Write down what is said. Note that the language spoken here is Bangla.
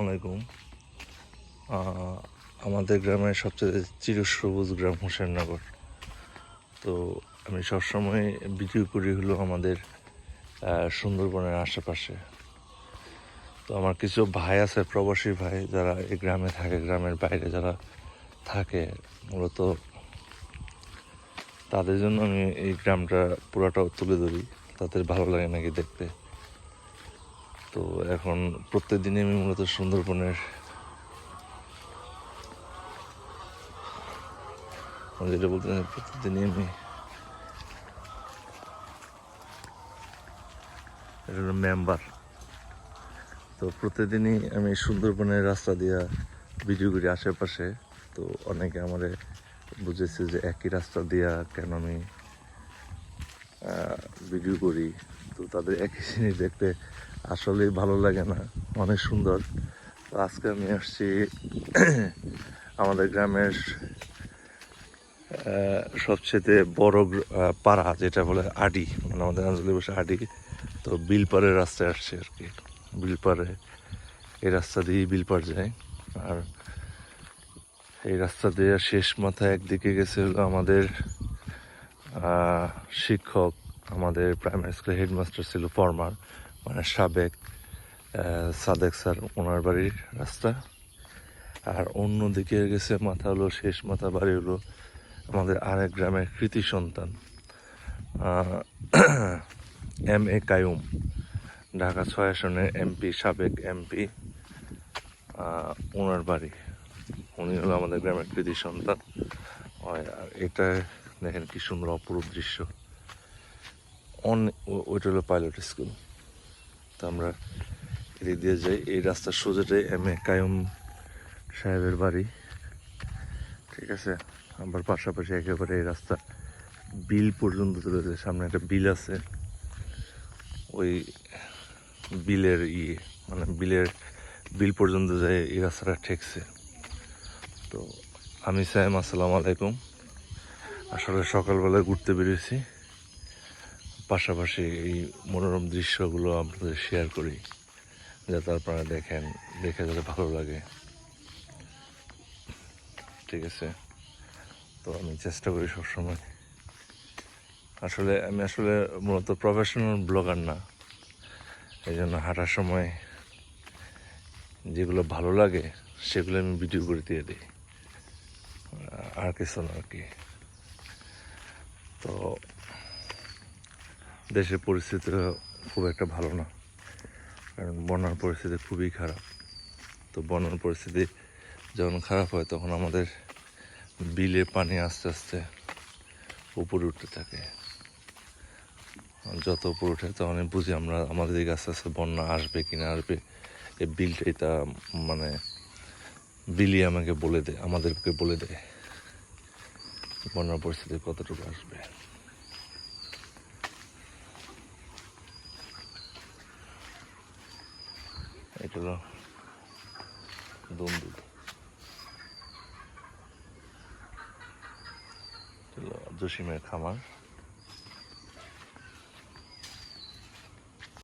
আলাইকুম। আমাদের গ্রামের সবচেয়ে চিরসবুজ গ্রাম হোসেননগর। তো আমি সবসময় ভিডিও করি হলো আমাদের সুন্দরবনের আশেপাশে। তো আমার কিছু ভাই আছে, প্রবাসী ভাই, যারা এই গ্রামে থাকে, গ্রামের বাইরে যারা থাকে, মূলত তাদের জন্য আমি এই গ্রামটা পুরাটাও তুলে ধরি। তাদের ভালো লাগে নাকি দেখতে? তো এখন প্রত্যেক দিনই আমি মূলত সুন্দরবনের যেটা বলতে প্রত্যেকদিনই আমি এটা হলো মেম্বার। তো প্রতিদিনই আমি সুন্দরবনের রাস্তা দিয়া ভিডিও করি আশেপাশে। তো অনেকে আমারে বুঝেছে যে একই রাস্তা দিয়া কেন আমি ভিডিও করি। তো তাদের একই জিনিস দেখতে আসলেই ভালো লাগে না। অনেক সুন্দর। তো আজকে আমি আসছি আমাদের গ্রামের সবচেয়ে বড় পাড়া, যেটা বলে আডি মানে আমাদের আঞ্চলিক ভাষা আডি। তো বিলপাড়ের রাস্তায় আসছে আর কি। বিলপাড়ে, এই রাস্তা দিয়ে বিলপাড় যায় আর এই রাস্তা দিয়ে শেষ মাথায় একদিকে গেছে হলো আমাদের শিক্ষক আমাদের প্রাইমারি স্কুলের হেডমাস্টার ছিল ফর্মার মানে সাবেক সাদেক স্যার ওনার বাড়ির রাস্তা। আর অন্যদিকে গেছে মাথা হলো, শেষ মাথা বাড়ি হলো আমাদের আরেক গ্রামের কৃতি সন্তান এম এ কায়ুম, ঢাকা ছয় আসনের এমপি, সাবেক এমপি ওনার বাড়ি। উনি হলো আমাদের গ্রামের কৃতি সন্তান। আর এটা দেখেন কি সুন্দর অপরূপ দৃশ্য। অনেক ওইটা হলো পাইলট স্কুল তো আমরা এদিক দিয়ে যাই। এই রাস্তার সোজাটাই এম এ কায়ুম সাহেবের বাড়ি। ঠিক আছে? আবার পাশাপাশি একেবারে এই রাস্তা বিল পর্যন্ত চলে সামনে একটা বিল আছে। ওই বিলের ইয়ে মানে বিলের বিল পর্যন্ত যায় এই রাস্তাটা ঠেকছে। তো আমি সাইম আসসালামু আলাইকুম। আসলে সকালবেলায় ঘুরতে বেরিয়েছি। পাশাপাশি এই মনোরম দৃশ্যগুলো আপনাদের শেয়ার করি, যাতে আপনারা দেখেন, দেখে যাতে ভালো লাগে। ঠিক আছে? তো আমি চেষ্টা করি সবসময়। আসলে, আমি আসলে মূলত প্রফেশনাল ব্লগার না। এই জন্য হাঁটার সময় যেগুলো ভালো লাগে, সেগুলো আমি ভিডিও করে দিয়ে দিই। আর কিছু না আর কি। তো দেশের পরিস্থিতি খুব একটা ভালো না। কারণ বন্যার পরিস্থিতি খুবই খারাপ। তো বন্যার পরিস্থিতি যখন খারাপ হয়, তখন আমাদের বিলে পানি আস্তে আস্তে উপরে উঠতে থাকে। যত উপরে উঠে তখন বুঝি আমরা, আমাদের দিকে আস্তে আস্তে বন্যা আসবে কি না আসবে। এই বিলটাই তা মানে বিলি আমাকে বলে দেয়, আমাদেরকে বলে দেয়। বন্যার পরিস্থিতি কতটুকু আসবে? এটা হলো জসিমের খামার।